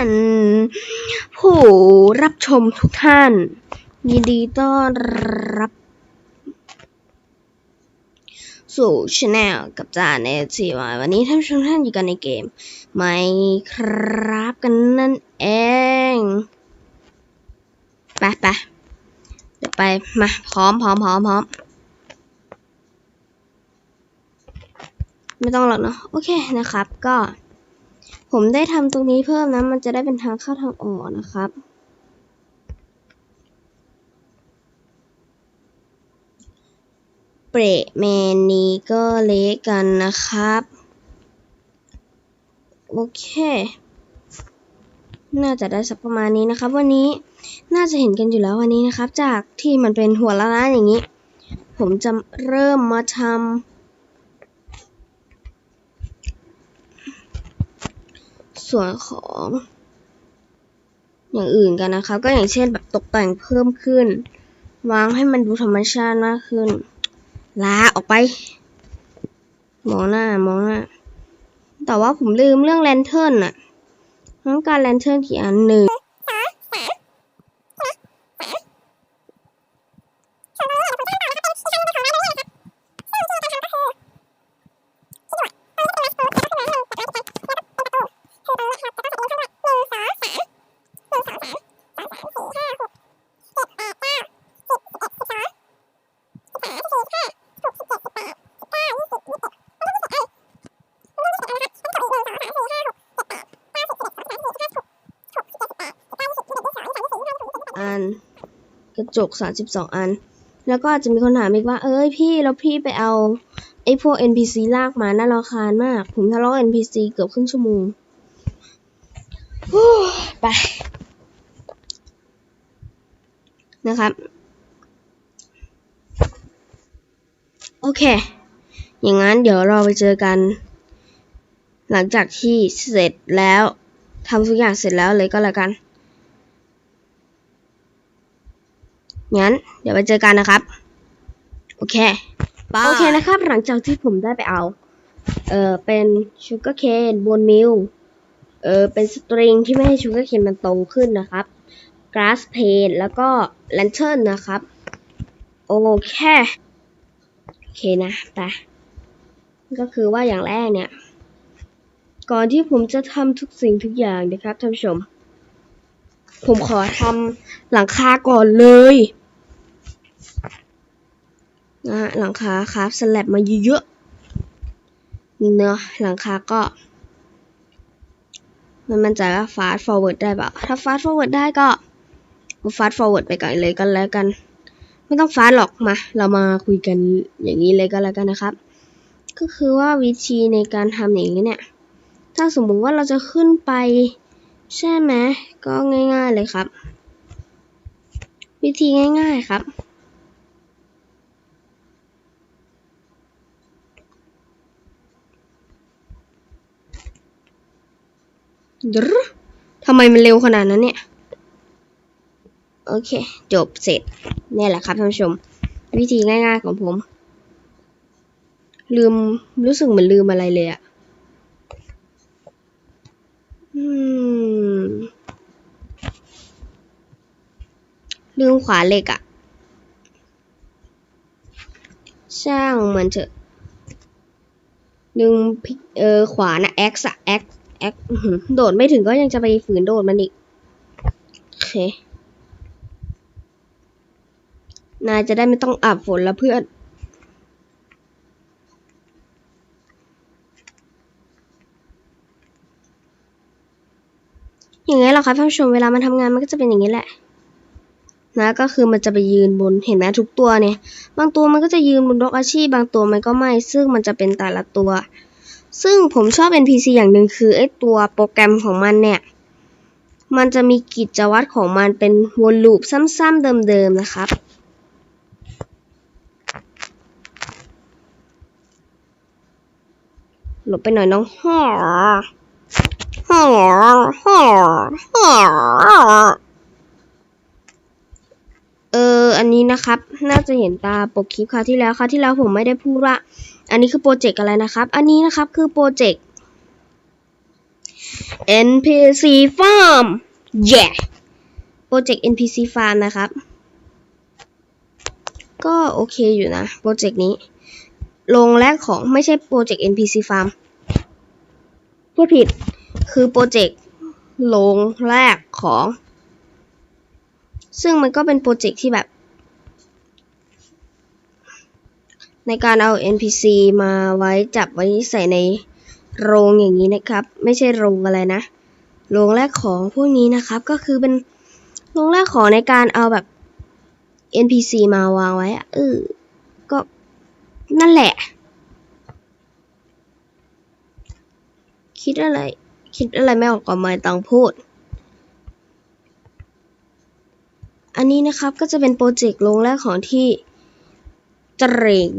านผู้รับชมทุกท่าน ยินดีต้อนรับ สู่ช anel กับจานเอทีวันนี้ท่านผู้ชมท่านอยู่กันในเกมไมครับกันนั่นเองไปไปเดี๋ยวไป มา พร้อมพร้อมพร้อมพร้อมไม่ต้องหรอกเนาะโอเคนะครับก็ ผมได้ทำตรงนี้เพิ่มนะ มันจะได้เป็นทางเข้าทางออกนะครับ เปรตเมนนี้ก็เละกันนะครับ โอเค น่าจะได้สักประมาณนี้นะครับ วันนี้น่าจะเห็นกันอยู่แล้ววันนี้นะครับ จากที่มันเป็นหัวละล้านอย่างนี้ ผมจะเริ่มมาทำ ส่วนของอย่างอื่นกันนะครับ ก็อย่างเช่นแบบตกแต่งเพิ่มขึ้น วางให้มันดูธรรมชาติมากขึ้น ลาออกไป มองหน้ามองหน้า แต่ว่าผมลืมเรื่องแลนเทิร์นอะต้องการแลนเทิร์นกี่อันหนึ่ง จก 32 อัน แล้วก็อาจจะมีคนถามอีกว่า เอ้ยพี่แล้วพี่ไปเอาไอ้พวก NPC ลากมาน่ารำคาญมาก ผมทะเลาะ NPC เกือบครึ่งชั่วโมงไป นะครับ โอเค อย่างนั้นเดี๋ยวเราไปเจอกัน หลังจากที่เสร็จแล้วทำทุกอย่างเสร็จแล้วเลยก็แล้วกัน งั้น เดี๋ยวไปเจอกันนะครับ โอเค โอเคนะครับ หลังจากที่ผมได้ไปเอา เออเป็นชูการ์เคนบนมิลเออเป็นสตริงที่ไม่ให้ชูการ์เคนมันโตขึ้นนะครับ glass pane แล้วก็ lantern นะครับ โอเค โอเคนะไปก็คือว่าอย่างแรกเนี่ย ก่อนที่ผมจะทำทุกสิ่งทุกอย่างนะครับท่านผู้ชม ผมขอทำหลังคาก่อนเลย นะฮะหลังคาคราฟสแลบมาเยอะๆเนาะหลังคาก็ มันมันจะฟาสต์ฟอร์เวิร์ดได้เปล่าถ้าฟาสต์ฟอร์เวิร์ดได้ก็ฟาสต์ฟอร์เวิร์ดไปก่อนเลยกันแล้วกัน ไม่ต้องฟาสต์หรอกมา เรามาคุยกันอย่างนี้เลยก็แล้วกันนะครับ ก็คือว่าวิธีในการทำอย่างนี้เนี่ย ถ้าสมมุติว่าเราจะขึ้นไปใช่ไหมก็ง่าย ๆเลยครับ วิธีง่าย ๆครับ ดรทำไมมันเร็วขนาดนั้นเนี่ย โอเค จบเสร็จนี่แหละครับท่านผู้ชม วิธีง่ายๆของผม ลืมรู้สึกเหมือนลืมอะไรเลยอะอืมลืมขวาเหล็กอะช่างมันเถอะลืมพิกเออขวานะ X อะ X X อื้อ หือโดดไม่ถึงก็ยังจะไปฝืนโดดมันอีก โอเค นายจะได้ไม่ต้องอาบฝนแล้วเพื่อนอย่างนี้แหละครับท่านผู้ชมเวลามันทำงานมันก็จะเป็นอย่างนี้แหละ นะก็คือมันจะไปยืนบนเห็นไหมทุกตัวเนี่ย บางตัวมันก็จะยืนบนบล็อกอาชีพ บางตัวมันก็ไม่ซึ่งมันจะเป็นแต่ละตัว ซึ่งผมชอบ NPC อย่างหนึ่งคือไอตัวโปรแกรมของมันเนี่ย มันจะมีกิจวัตรของมันเป็นวนลูปซ้ำๆเดิมๆนะครับ หลบไปหน่อยน้องฮ่อฮ่อฮ่อฮ่อ เอออันนี้นะครับ น่าจะเห็นตาปกคลิปคราวที่แล้วคราวที่แล้วผมไม่ได้พูดว่า อันนี้คือโปรเจกต์อะไรนะครับ อันนี้นะครับคือโปรเจกต์ NPC Farm yeah โปรเจกต์ NPC Farm นะครับ ก็โอเคอยู่นะโปรเจกต์นี้ ลงแรกของไม่ใช่โปรเจกต์ NPC Farm พูดผิดคือโปรเจกต์ลงแรกของ ซึ่งมันก็เป็นโปรเจกต์ที่แบบ ในการเอา NPC มาไว้จับไว้ใส่ในโรงอย่างนี้นะครับ ไม่ใช่โรงอะไรนะ โรงแรกของพวกนี้นะครับ ก็คือเป็นโรงแรกของในการเอาแบบ NPC มาวางไว้อเออก็นั่นแหละ คิดอะไร คิดอะไรไม่ออกก็ไม่ต้องพูด อั นี้นะครับก็จะเป็นโปรเจกต์ลงแรกของที่เจ๋ง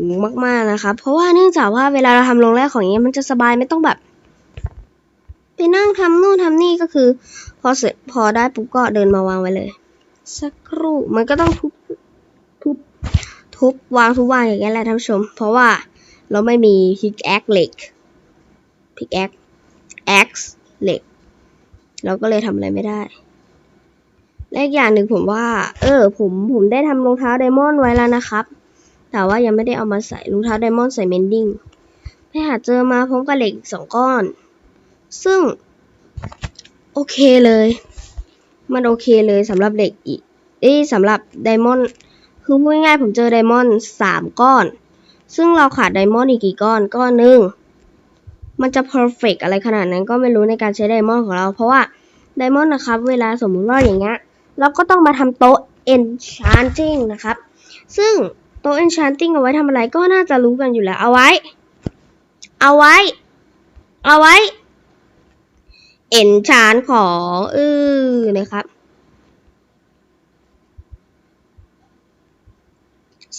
มากๆนะครับเพราะว่าเนื่องจากว่าเวลาเราทำลงแรกของอย่างเงี้ยมันจะสบายไม่ต้องแบบไปนั่งทำนู่นทำนี่ก็คือ พอเสร็จพอได้ปุ๊บก็เดินมาวางไว้เลย สักครู่มันก็ต้องทุบทุบทุบวางทุบวางอย่างเงี้ยแหละท่านผู้ชม เพราะว่าเราไม่มีพิกแอคเหล็กพิกแอคแอคเหล็ก เราก็เลยทำอะไรไม่ได้ และอีกอย่างหนึ่งผมว่า เออ ผมผมได้ทำรองเท้าไดมอนด์ไว้แล้วนะครับ แต่ว่ายังไม่ได้เอามาใส่รองเท้าไดมอนด์ใส่เมนดิ้งไปหาเจอมาพร้อมกับเหล็กสองก้อน ซึ่ง โอเคเลย มันโอเคเลยสำหรับเหล็กอีก เอ้สำหรับไดมอนด์คือพูดง่ายๆผมเจอไดมอนด์สามก้อน ซึ่งเราขาดไดมอนด์อีกกี่ก้อนก้อนหนึ่งมันจะเพอร์เฟกอะไรขนาดนั้นก็ไม่รู้ในการใช้ไดมอนด์ของเรา เพราะว่าไดมอนด์นะครับ เวลาสมมุติว่าอย่างเงี้ย เราก็ต้องมาทำโต๊ะ enchanting นะครับ ซึ่งโต๊ะ enchanting เอาไว้ทำอะไรก็น่าจะรู้กันอยู่แล้ว เอาไว้ เอาไว้ เอาไว้ enchant ของเออนะครับ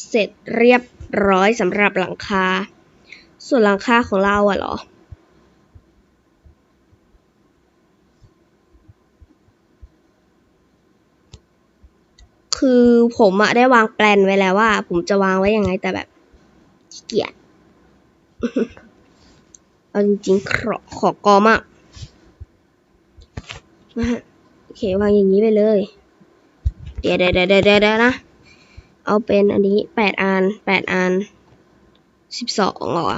เสร็จเรียบร้อยสำหรับหลังคา ส่วนหลังคาของเราอะเหรอ คือผมอะได้วางแปลนไว้แล้วว่า ผมจะวางไว้ยังไงแต่แบบขี้เกียจเอาจริงๆขอขอกอมากนะฮะโอเควางอย่างนี้ไปเลย เดี๋ยวเดี๋ยวเดี๋ยวเดี๋ยวนะ เอาเป็นอันนี้แปดอันแปดอันสิบสองเหรอ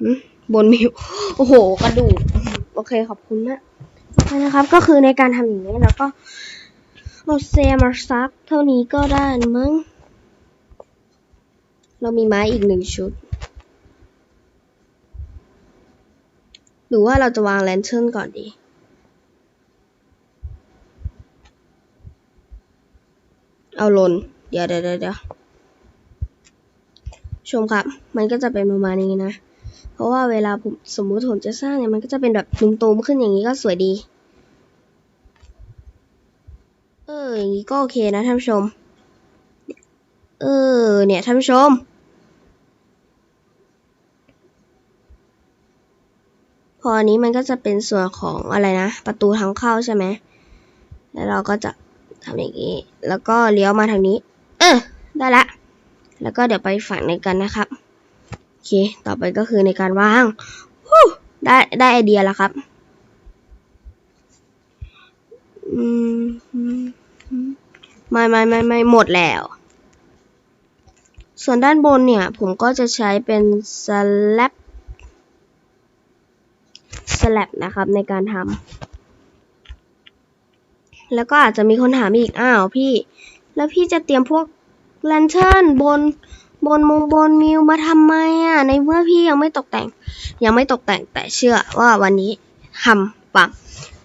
หึบนมิวโอ้โห กระดูก โอเค ขอบคุณมาก นะครับ ก็คือในการทำอย่างนี้แล้วก็เอาเซมาซักเท่านี้ก็ได้มั้ง เรามีไม้อีกหนึ่งชุด หรือว่าเราจะวางแลนเทิร์นก่อนดีเอาลน เดี๋ยวเดี๋ยวเดี๋ยวชมครับ มันก็จะเป็นประมาณนี้นะ ราะว่าเวลาผมสมมุติผมจะสร้างเนี่ยมันก็จะเป็นแบบตุมๆขึ้นอย่างนี้ก็สวยดี เอออย่างนี้ก็โอเคนะท่านผู้ชม เออเนี่ยท่านผู้ชม พออันนี้มันก็จะเป็นส่วนของอะไรนะ ประตูทางเข้าใช่ไหมแล้วเราก็จะทำอย่างนี้ แล้วก็เลี้ยวมาทางนี้ เออได้ละ แล้วก็เดี๋ยวไปฝั่งในกันนะครับ เค ต่อไปก็คือในการวางได้ได้ไอเดียแล้วครับมไม่ไม่ไม่ไม่หมดแล้ว ส่วนด้านบนเนี่ย ผมก็จะใช้เป็นสแลบสแลบนะครับในการทำแล้วก็อาจจะมีคนถามอีก อ้าวพี่ แล้วพี่จะเตรียมพวกแลนเทิร์นบน บนมงบนมิวมาทำไมอะ ในเมื่อพี่ยังไม่ตกแต่ง ยังไม่ตกแต่งแต่เชื่อว่าวันนี้ทำปัง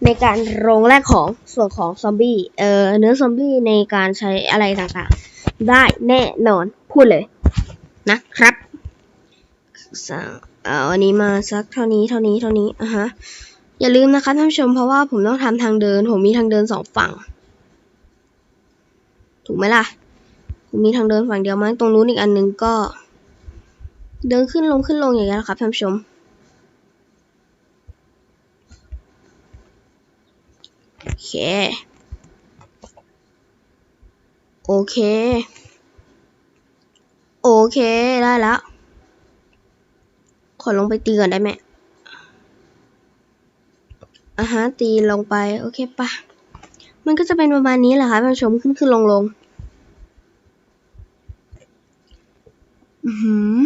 ในการโรงแรกของส่วนของซอมบี้เอ่อเนื้อซอมบี้ในการใช้อะไรต่างๆ ได้แน่นอนพูดเลยนะครับสั่งเอาอันนี้มาสักเท่านี้เท่านี้เท่านี้อะฮะอย่าลืมนะคะท่านผู้ชมเพราะว่าผมต้องทำทางเดิน ผมมีทางเดินสองฝั่ง ถูกไหมล่ะ มมีทางเดินฝั่งเดียวมั้งตรงนู้นอีกอันหนึ่งก็ เดินขึ้นลงขึ้นลงอย่างเงี้ยแหละครับท่านผู้ชม โอเค โอเค โอเคได้แล้ว ขอลงไปตีก่อนได้ไหมอะฮะตีลงไป โอเคปะมันก็จะเป็นประมาณนี้แหละค่ะท่านผู้ชมขึ้นขึ้นลงลง อือหือ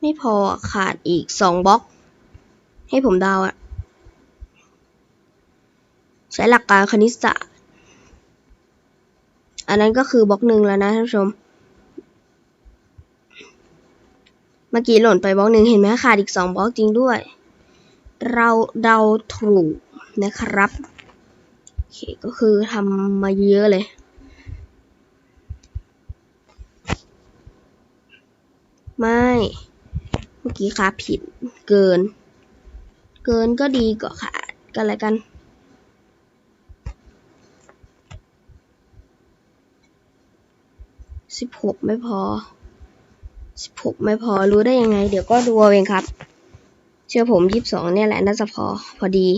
ไม่พอขาดอีกสองบล็อก ให้ผมเดาวอะใช้หลักการคณิตศาสตร์อันนั้นก็คือบล็อกหนึ่งแล้วนะท่านผู้ชม เมื่อกี้หล่นไปบล็อกหนึ่งเห็นไหมขาดอีกสองบล็อกจริงด้วย เราเดาถูกนะครับ เคก็คือทำมาเยอะเลย ไม่ เมื่อกี้ขาผิดเกิน เกินก็ดีกว่าขาดกันอะไรกันสิบหกไม่พอสิบหกไม่พอรู้ได้ยังไง เดี๋ยวก็ดูเอาเองครับ เชื่อผมยี่สิบสองเนี่ยแหละน่าจะพอพอดี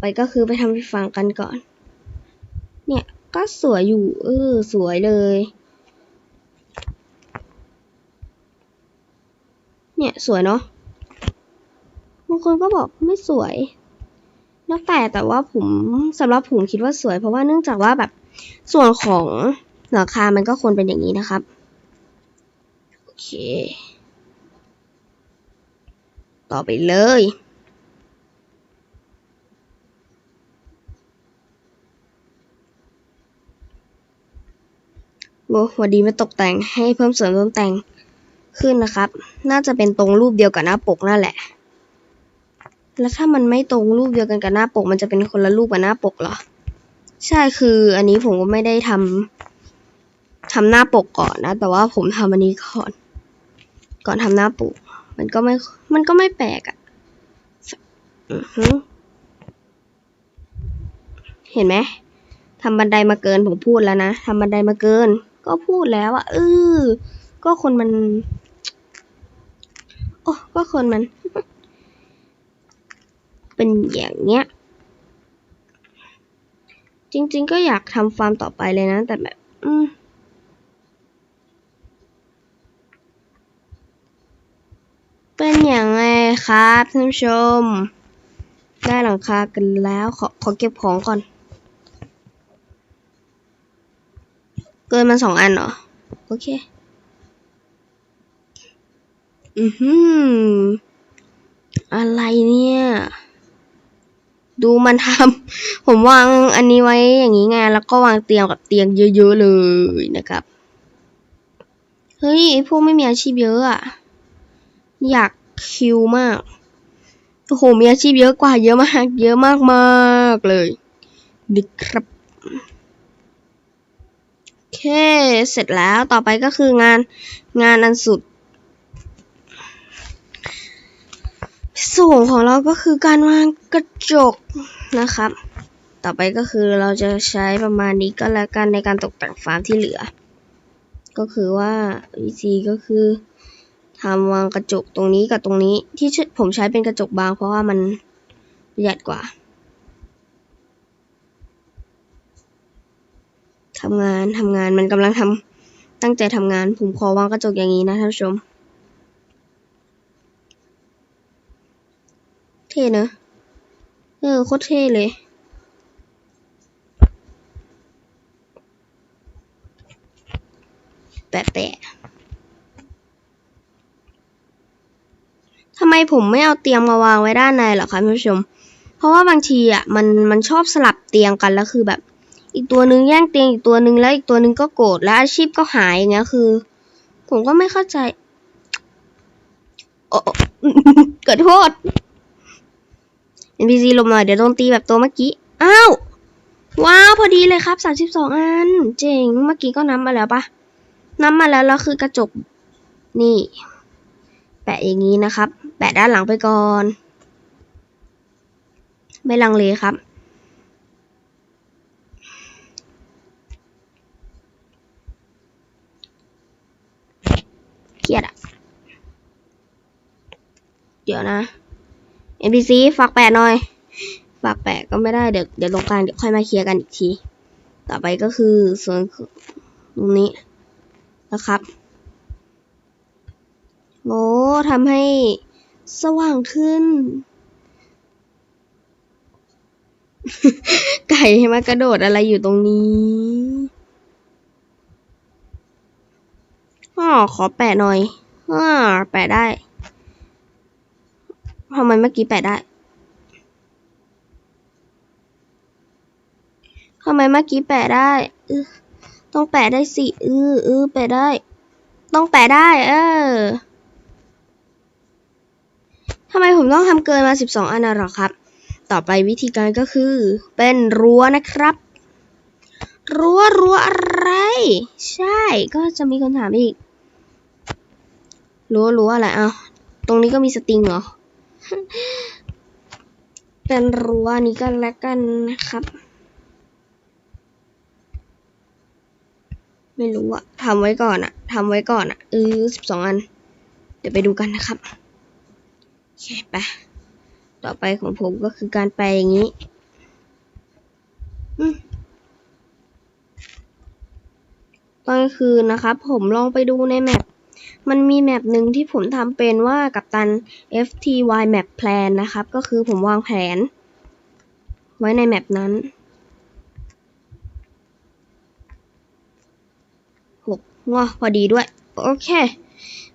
ไปก็คือไปทำที่ฟังกันก่อน เนี่ยก็สวยอยู่ เออ สวยเลย เนี่ยสวยเนาะบางคนก็บอกไม่สวยแล้วแต่แต่ว่าผมสำหรับผมคิดว่าสวย เพราะว่าเนื่องจากว่าแบบส่วนของหลังคา มันก็ควรเป็นอย่างนี้นะครับ โอเค ต่อไปเลย โอ้วันดีมาตกแต่งให้เพิ่มเสริมเพิ่มแต่งขึ้นนะครับ น่าจะเป็นตรงรูปเดียวกับหน้าปกนั่นแหละ แล้วถ้ามันไม่ตรงรูปเดียวกันกับหน้าปก มันจะเป็นคนละรูปกับหน้าปกเหรอ ใช่คืออันนี้ผมก็ไม่ได้ทำทำหน้าปกก่อนนะ แต่ว่าผมทำอันนี้ก่อน ก่อนทำหน้าปก มันก็ไม่ มันก็ไม่แปลกอะ่ะเห็นไหมทำบันไดมาเกินผมพูดแล้วนะทำบันไดมาเกิน ก็พูดแล้วอะ่ะเออก็คนมัน โอ้ก็คนมัน เป็นอย่างเนี้ย จริง ๆ ก็อยากทำฟาร์มต่อไปเลยนะ แต่แบบ อืมเป็นอย่างไงครับท่านผู้ชม ได้หลังคากันแล้ว ขอขอเก็บของก่อน เกินมาสองอันเหรอ โอเค อือหือ อะไรเนี่ย ดูมันทำ ผมวางอันนี้ไว้อย่างนี้ไง แล้วก็วางเตียงกับเตียงเยอะๆเลยนะครับ เฮ้ยพวกไม่มีอาชีพเยอะอะ อยากคิวมาก โอ้โห มีอาชีพเยอะกว่าเยอะมาก เยอะมากมากๆเลยดิครับ เค เสร็จแล้วต่อไปก็คืองานงานอันสุดสูงของเราก็คือการวางกระจกนะครับ ต่อไปก็คือเราจะใช้ประมาณนี้ก็แล้วกันในการตกแต่งฟาร์มที่เหลือ ก็คือว่าวิธีก็คือทำวางกระจกตรงนี้กับตรงนี้ที่ผมใช้เป็นกระจกบางเพราะว่ามันประหยัดกว่า ทำงานทำงานมันกำลังทำตั้งใจทำงาน ผมขอวางกระจกอย่างนี้นะท่านผู้ชม เท่เนอะเออโคตรเท่เลยแปะแปะทำไมผมไม่เอาเตียงมาวางไว้ด้านในหรอคะท่านผู้ชม เพราะว่าบางทีอะมันมันชอบสลับเตียงกันแล้วคือแบบ อีกตัวหนึ่งแย่งเตียงอีกตัวหนึ่งแล้วอีกตัวหนึ่งก็โกรธแล้วอาชีพก็หายอย่างเงี้ยคือ ผมก็ไม่เข้าใจโอ้เกิดโทษ NPC ลมหน่อยเดี๋ยวโดนตีแบบตัวเมื่อกี้ อ้าว ว้าว พอดีเลยครับสามสิบสองอัน เจ๋ง เมื่อกี้ก็นับมาแล้วปะนับมาแล้วแล้วคือกระจก นี่ แปะอย่างนี้นะครับ แปะด้านหลังไปก่อน ไม่ลังเลครับ เครียดอะเดี๋ยวนะ NPC ฝากแปะหน่อย ฝากแปะก็ไม่ได้ เดี๋ยวเดี๋ยวตรงกลางเดี๋ยวค่อยมาเคลียร์กันอีกที ต่อไปก็คือส่วนตรงนี้นะครับโอ้ทำให้สว่างขึ้น ไก่มากระโดดอะไรอยู่ตรงนี้ อ๋อขอแปะหน่อยอ่าแปะได้ทำไมเมื่อกี้แปะได้ทำไมเมื่อกี้แปะได้ต้องแปะได้สิเออเออแปะได้ ต้องแปะได้ เออทำไมผมต้องทำเกินมา 12 อันนะหรอครับ ต่อไปวิธีการก็คือ เป็นรั้วนะครับ รั้วรั้วอะไร ใช่ก็จะมีคนถามอีก รั้วรั้วอะไรอะตรงนี้ก็มีสติงเหรอ เป็นรั้วนี้ก็แล้วกันนะครับ ไม่รู้อะทำไว้ก่อนอะทำไว้ก่อนอะเออสิบสองอัน เดี๋ยวไปดูกันนะครับโอเคไปต่อไปของผมก็คือการแปอย่างนี้ตอนคืนนะครับ ผมลองไปดูในแมป มันมีแมปหนึ่งที่ผมทำเป็นว่ากับตัน FTY Map Plan นะครับ ก็คือผมวางแผน ไว้ในแมปนั้นหกงอพอดีด้วย โอเค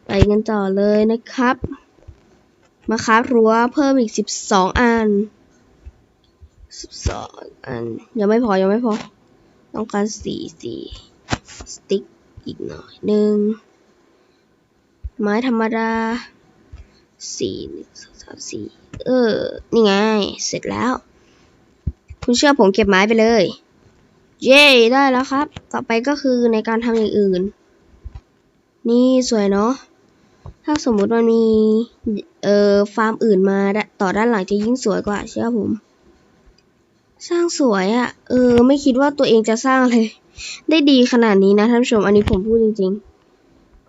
ไปกันต่อเลยนะครับ มาครับรั้วเพิ่มอีกสิบสองอันสิบสองอัน ยังไม่พอ ยังไม่พอ ต้องการสี่สี่สติ๊กอีกหน่อยหนึ่ง ไม้ธรรมดาสี่หนึ่งสองสามสี่เออ นี่ไง เสร็จแล้ว คุณเชื่อผมเก็บไม้ไปเลย เย้ได้แล้วครับ ต่อไปก็คือในการทำอย่างอื่น นี่สวยเนาะ ถ้าสมมุติมันมี เอ่อ ฟาร์มอื่นมาต่อด้านหลังจะยิ่งสวยกว่า เชื่อผม สร้างสวยอะ่ะ เออ ไม่คิดว่าตัวเองจะสร้างอะไรได้ดีขนาดนี้นะท่านผู้ชม อันนี้ผมพูดจริง ๆ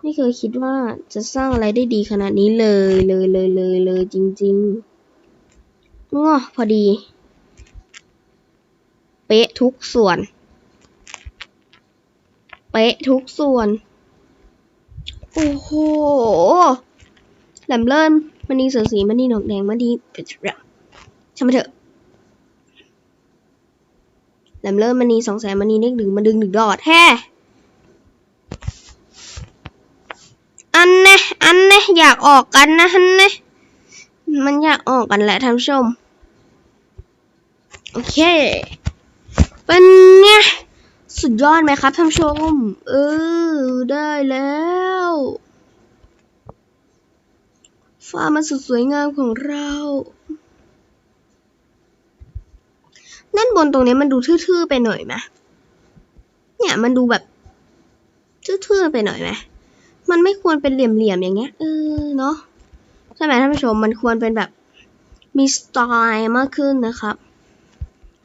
ไม่เคยคิดว่าจะสร้างอะไรได้ดีขนาดนี้เลยเลยเลยเลยเลยจริงๆง้อพอดี เป๊ะทุกส่วน เป๊ะทุกส่วน โอ้โห แหลมเลิ่มมันนีเสือสีมันนีหนกแดงมันนีเป็นแบบช่างมันเถอะแหลมเลิ่มมันนีสองแสนมันนีเลขหนึ่งมันดึงหนึ่งดอดแฮ่ อันเนะอั นะอยากออกกันนะฮันนะมันอยากออกกันแหละท่านผู้ชม โอเค เป็นไงสุดยอดไหมครับท่านผู้ชม เออ ได้แล้วฟ้ามันสุดสวยงามของเราด้านบนตรงนี้มันดูทื่อๆไปหน่อยไหมเนี่ยมันดูแบบทื่อๆไปหน่อยไหม มันไม่ควรเป็นเหลี่ยมๆอย่างเงี้ยเออเนาะใช่ไหมท่านผู้ชมมันควรเป็นแบบมีสไตล์มากขึ้นนะครับ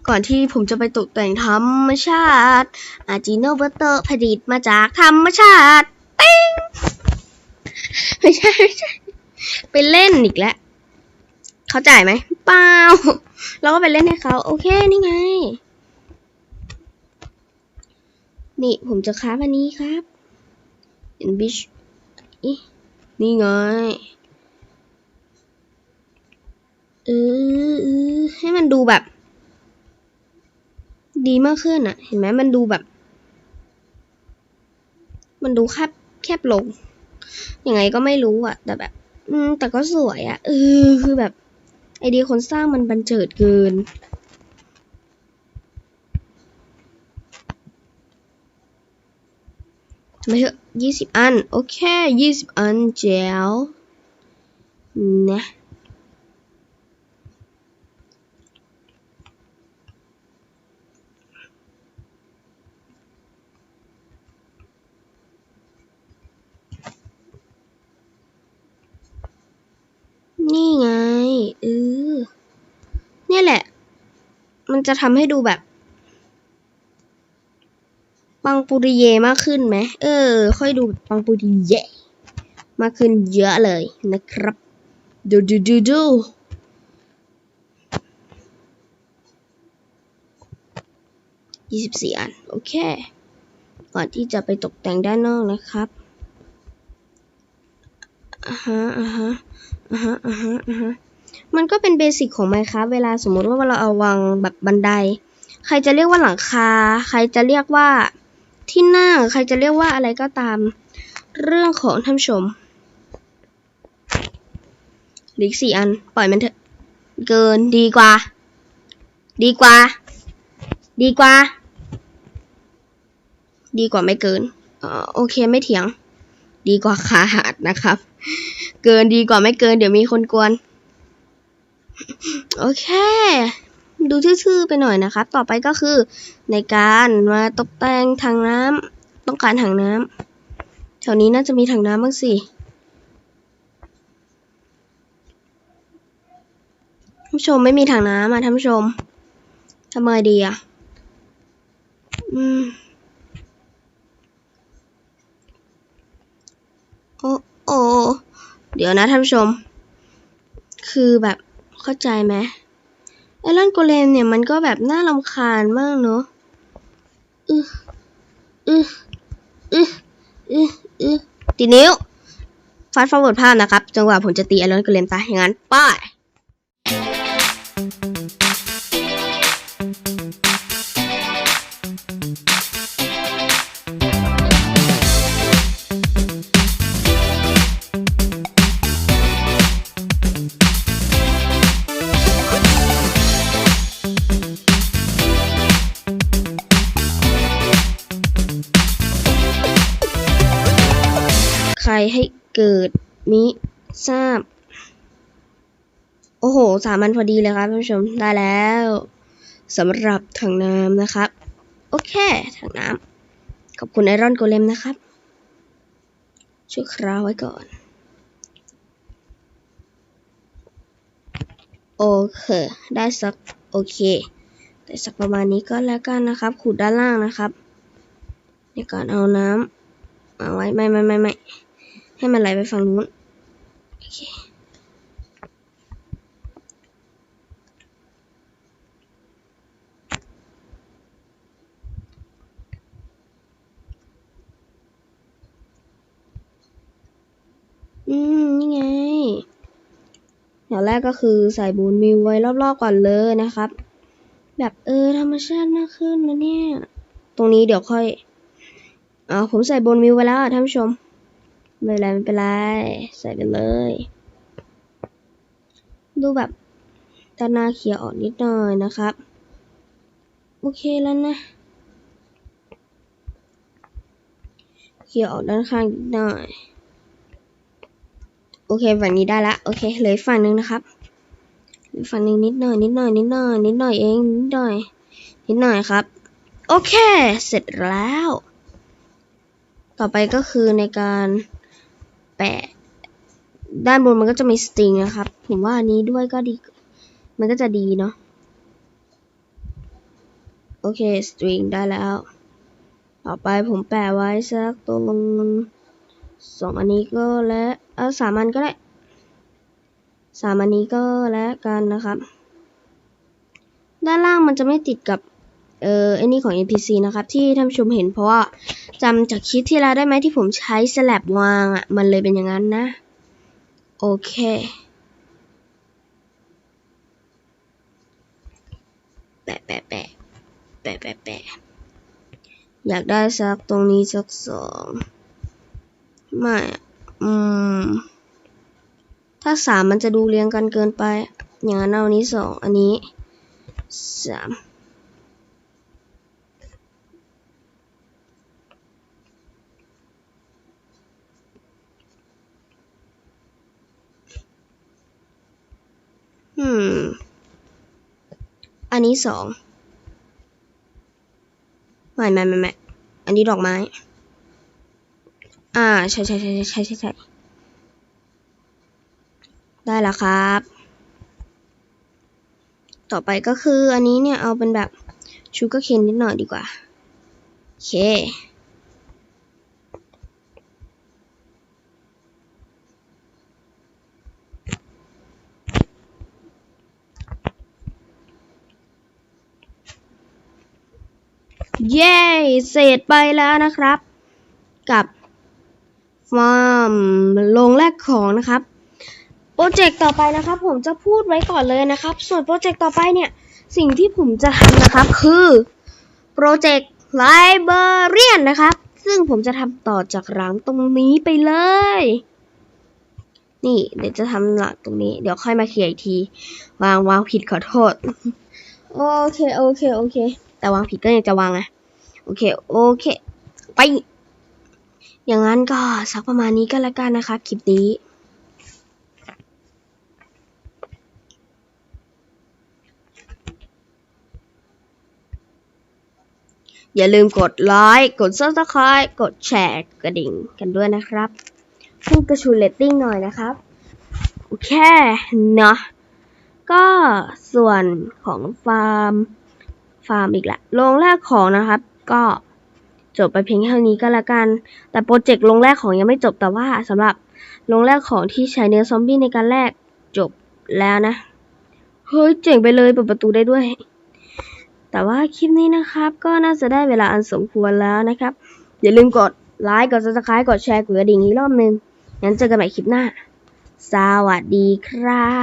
ก่อนที่ผมจะไปตกแต่งธรรมชาติ อาจิโนเบเตอร์ผลิตมาจากธรรมชาติปิ้งไม่ใช่ไม่ใช่ไปเล่นอีกแล้วเขาจ่ายไหมเปล่าเราก็ไปเล่นให้เขาโอเคนี่ไง นี่ผมจะค้าวันนี้ครับเห็ นี่ไงเออเออให้มันดูแบบ ดีมากขึ้นอะเห็นไหมมันดูแบบ มันดูแคบแคบลงยังไงก็ไม่รู้อะแต่แบบ อืมแต่ก็สวยอะเออคือแบบ ไอเดียคนสร้างมันบันเจิดเกิน ทำไมเถอะยี่สิบอัน โอเคยี่สิบอันแจ๋วนะนี่ไงเออเนี่ยแหละ มันจะทำให้ดูแบบ ปังปุริเยมากขึ้นไหม เออ ค่อยดูปังปุริเยมากขึ้นเยอะเลยนะครับ ดูดูดูดูยี่สิบสี่อัน โอเค ก่อนที่จะไปตกแต่งด้านนอกนะครับอ่าฮะอ่าฮะอ่าฮะอ่าฮะอ่าฮะมันก็เป็นเบสิกของ Minecraft เวลาสมมติว่าเราเอาวางแบบบันได ใครจะเรียกว่าหลังคา ใครจะเรียกว่า ที่หนั่งใครจะเรียกว่าอะไรก็ตาม เรื่องของท่านชมเหลืออกสี่อัน ปล่อยมันเถอะ เกินดีกว่า ดีกว่า ดีกว่า ดีกว่าไม่เกินออโอเคไม่เถียง ดีกว่าขาหัดนะครับ เกินดีกว่าไม่เกิน เดี๋ยวมีคนกวน โอเค ดูชื่อๆไปหน่อยนะครับ ต่อไปก็คือในการมาตกแต่งถังน้ำต้องการถังน้ำแถวนี้น่าจะมีถังน้ำบ้างสิท่านผู้ชมไม่มีถังน้ำอะท่านผู้ชมทำไงดีอะอืมโอ้โอเดี๋ยวนะท่านผู้ชม คือแบบเข้าใจไหม ไอรอนโกเลมเนี่ยมันก็แบบน่ารำคาญมากเนอะอืออืออืออืออือตีนิ้วฟาสต์ฟอร์เวิร์ดภาพนะครับจนกว่าผมจะตีไอรอนโกเลมตายอย่างนั้นป้าย เกิดมิทราบ โอ้โห สามันพอดีเลยครับท่านผู้ชม ได้แล้วสำหรับถังน้ำนะครับ โอเค ถังน้ำขอบคุณไอรอนโกเลมนะครับ ช่วยคราวไว้ก่อน โอเค ได้สัก โอเค ได้สักประมาณนี้ก็แล้วกันนะครับ ขูดด้านล่างนะครับในการเอาน้ำมาไว้ ไม่ไม่ไม่ไม่ ให้มันไหลไปฝั่งนู้น โอเคอืม นี่ไง อย่างแรกก็คือใส่บูนมิวไว้รอบๆก่อนเลยนะครับ แบบเออธรรมชาติมากขึ้นนะเนี่ย ตรงนี้เดี๋ยวค่อย เอาผมใส่บนมิวไว้แล้วอะท่านผู้ชม ไม่เป็นไรไม่เป็นไรใส่ไปเลย ดูแบบด้าหน้าเขียวออกนิดหน่อยนะครับ โอเคแล้วนะ เขียวออกด้านข้างนิดหน่อย โอเคฝั่งนี้ได้ละโอเคเหลือฝั่งหนึ่งนะครับเหลือฝั่งหนึ่งนิดหน่อยนิดหน่อยนิดหน่อยนิดหน่อยเองนิดหน่อยนิดหน่อยครับ โอเค เสร็จแล้ว ต่อไปก็คือในการะ ด้านบนมันก็จะมีสตริงนะครับ ผมว่าอันนี้ด้วยก็ดี มันก็จะดีเนาะ โอเค สตริงได้แล้ว ต่อไปผมแปะไว้สักตรงสองอันนี้ก็และเออสามอันก็ได้สามอันนี้ก็แล้วกันนะครับ ด้านล่างมันจะไม่ติดกับ เออไอ้นี่ของ NPC นะครับ ที่ท่านชมเห็นเพราะว่าจำจากคลิปที่แล้วได้ไหมที่ผมใช้สลับวางอะ มันเลยเป็นอย่างนั้นนะ โอเคแปะแปะแปะแปะแปะแปะอยากได้สักตรงนี้สักสองไม่อะอืม ถ้าสามมันจะดูเรียงกันเกินไป อย่างนั้นเอาอันนี้สองอันนี้สามอืม อั นนี้สองไม่ไม่ไม่ไม่อันนี้ดอกไม้ อ่า ใช่ใช่ใช่ใช่ใช่ใช่ได้แล้วครับ ต่อไปก็คืออันนี้เนี่ยเอาเป็นแบบชูการ์เคนนิดหน่อยดีกว่า โอเค เย้เสร็จไปแล้วนะครับ กับฟาร์มโรงแรกของนะครับ โปรเจกต์ต่อไปนะครับ ผมจะพูดไว้ก่อนเลยนะครับ ส่วนโปรเจกต์ต่อไปเนี่ย สิ่งที่ผมจะทำนะครับ คือโปรเจกต์ไลบรารีนนะครับ ซึ่งผมจะทำต่อจากหลังตรงนี้ไปเลย นี่เดี๋ยวจะทำหลังตรงนี้ เดี๋ยวค่อยมาเคลียร์อีกที วางวางผิดขอโทษ โอเค โอเค โอเค แต่วางผิดก็ยังจะวางไงโอเคโอเค ไป อย่างนั้นก็สักประมาณนี้ก็แล้วกันนะคะคลิปนี้อย่าลืมกดไลค์ กด subscribe กดแชร์กระดิ่งกันด้วยนะครับเพื่อกระชูเรตติ้งหน่อยนะครับ โอเค เนาะ ก็ส่วนของฟาร์ม ฟาร์มอีกละโรงแรกของนะครับ ก็จบไปเพียงเท่านี้ก็แล้วกัน แต่โปรเจกต์โรงแรกของยังไม่จบแต่ว่าสำหรับโรงแรกของที่ใช้เนื้อซอมบี้ในการแลกจบแล้วนะ เฮ้ยเจ๋งไปเลยเปิดประตูได้ด้วย แต่ว่าคลิปนี้นะครับ ก็น่าจะได้เวลาอันสมควรแล้วนะครับ อย่าลืมกดไลค์กด subscribe กดแชร์กดกระดิ่งอีกรอบนึงงั้นเจอกันใหม่คลิปหน้า สวัสดีครับ